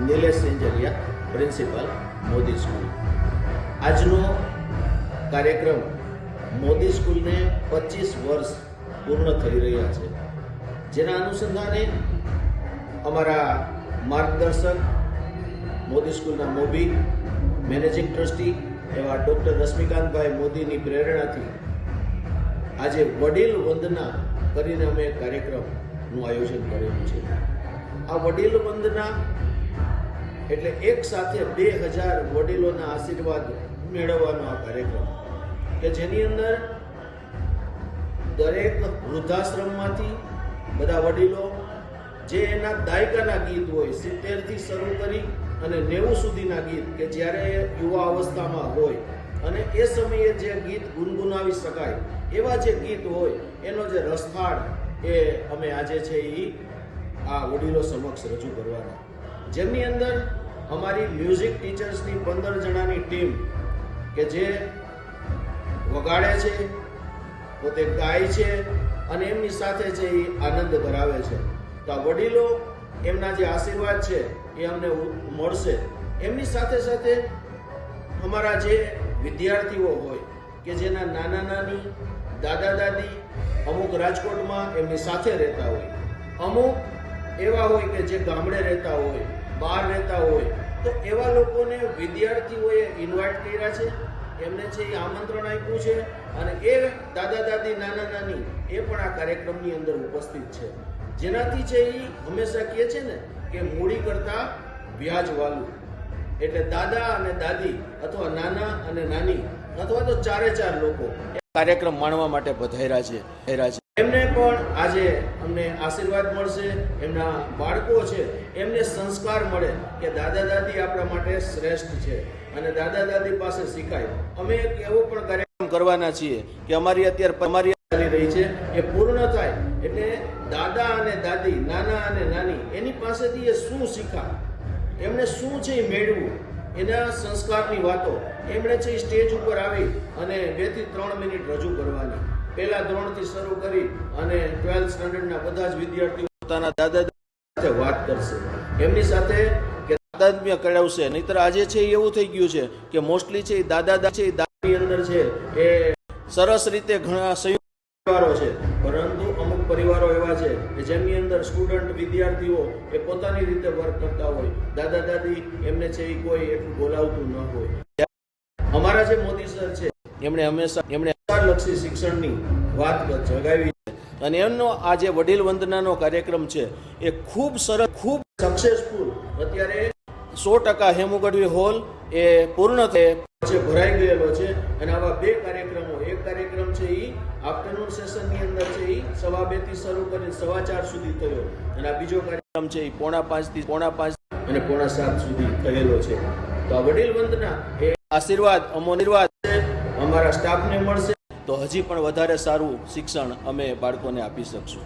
Nilesh Sinjaliya, principal, Modi school. આજનો કાર્યક્રમ મોદી સ્કૂલને પચીસ વર્ષ પૂર્ણ થઈ રહ્યા છે. જેના અનુસંધાને અમારા માર્ગદર્શક મોદી સ્કૂલના મોબી, મેનેજિંગ ટ્રસ્ટી એવા ડૉક્ટર રશ્મિકાંતભાઈ મોદીની પ્રેરણાથી આજે વડીલ વંદના કરીને અમે કાર્યક્રમનું આયોજન કરેલું છે. આ વડીલ વંદના એટલે એક સાથે બે હજાર વડીલોના આશીર્વાદ મેળવવાનો આ કાર્યક્રમ. કે જેની અંદર દરેક વૃદ્ધાશ્રમમાંથી બધા વડીલો જે એના દાયકાના ગીત હોય, સિત્તેરથી શરૂ કરી અને નેવું સુધીના ગીત કે જ્યારે યુવા અવસ્થામાં હોય અને એ સમયે જે ગીત ગુનગુનાવી શકાય એવા જે ગીત હોય, એનો જે રસફાળ એ અમે આજે છે એ આ વડીલો સમક્ષ રજૂ કરવાના. જેમની અંદર અમારી મ્યુઝિક ટીચર્સની પંદર જણાની ટીમ કે જે વગાડે છે, પોતે ગાય છે અને એમની સાથે જે એ આનંદ કરાવે છે. તો આ વડીલો એમના જે આશીર્વાદ છે એ અમને મળશે. એમની સાથે સાથે અમારા જે વિદ્યાર્થીઓ હોય કે જેના નાના નાની, દાદા દાદી અમુક રાજકોટમાં એમની સાથે રહેતા હોય, અમુક એવા હોય કે જે ગામડે રહેતા હોય, બહાર રહેતા હોય, તો એવા લોકોને વિદ્યાર્થીઓએ ઇન્વાઇટ કર્યા છે. એમને છે એ આમંત્રણ આપ્યું છે અને એ દાદા દાદી નાના નાની એ પણ આ કાર્યક્રમની અંદર ઉપસ્થિત છે. જેનાથી છે એ હંમેશા કહે છે ને કે મૂડી કરતા વ્યાજ વાલું. એટલે દાદા અને દાદી અથવા નાના અને નાની અથવા તો ચારે ચાર લોકો કાર્યક્રમ માણવા માટે પધાર્યા છે. એમને પણ આજે અમને આશીર્વાદ મળશે, એમના બાળકો છે, એમને સંસ્કાર મળે કે દાદા દાદી આપણા માટે શ્રેષ્ઠ છે અને દાદા દાદી પાસે શીખાય. અમે એક એવો પણ કાર્યક્રમ કરવાના છીએ કે અમારી અત્યારે અમારી ચાલી રહી છે, એ પૂર્ણ થાય. એટલે દાદા અને દાદી, નાના અને નાની, એની પાસેથી એ શું શીખા? એમને શું છે એ મેળવું એના સંસ્કારની વાતો. એમણે છે સ્ટેજ ઉપર આવી અને બેથી ત્રણ મિનિટ રજૂ કરવાની. પહેલા ધોરણથી શરૂ કરી અને ટ્વેલ્થ સ્ટાન્ડર્ડના બધા જ વિદ્યાર્થીઓ પોતાના દાદા સાથે વાત કરશે. એમની સાથે કે દાદાત્મ્ય કરાવશે નહીતર આજે છે એવું થઈ ગયું છે કે મોસ્ટલી છે એ દાદી છે એ દાદાની અંદર છે એ સરસ રીતે ઘણા સંયુક્ત પરિવારો છે. પરંતુ અમુક પરિવારો એવા છે કે જેમની અંદર સ્ટુડન્ટ વિદ્યાર્થીઓ એ પોતાની રીતે વર્ક કરતા હોય. દાદા દાદી એમને છે એ કોઈ એટલું બોલાવતું ન હોય. અમારા જે મોદી સર છે એમણે હંમેશા એમણે લક્ષી શિક્ષણની વાત જગાવી અને એમનો આ જે વડીલ વંદનાનો કાર્યક્રમ છે એ ખૂબ સરસ ખૂબ સક્સેસફુલ અત્યારે સો ટકા હેમુગઢવી હોલ એ પૂર્ણ છે ભરાઈ ગયેલો છે અને આવા બે કાર્યક્રમો એક કાર્યક્રમ છે એ આફ્ટરનૂન સેશનની અંદર છે એ સવા બેથી શરૂ કરીને સવા ચાર સુધી થયો. અને આ બીજો કાર્યક્રમ છે એ પોણા પાંચથી પોણા પાંચ અને પોણા સાત સુધી થયેલો છે. તો આ વડીલ વંદના એ આશીર્વાદ અમોનિર્વાદ. છે. અમારા સ્ટાફને મળશે તો હજી પણ વધારે સારું શિક્ષણ અમે બાળકોને આપી શકશું.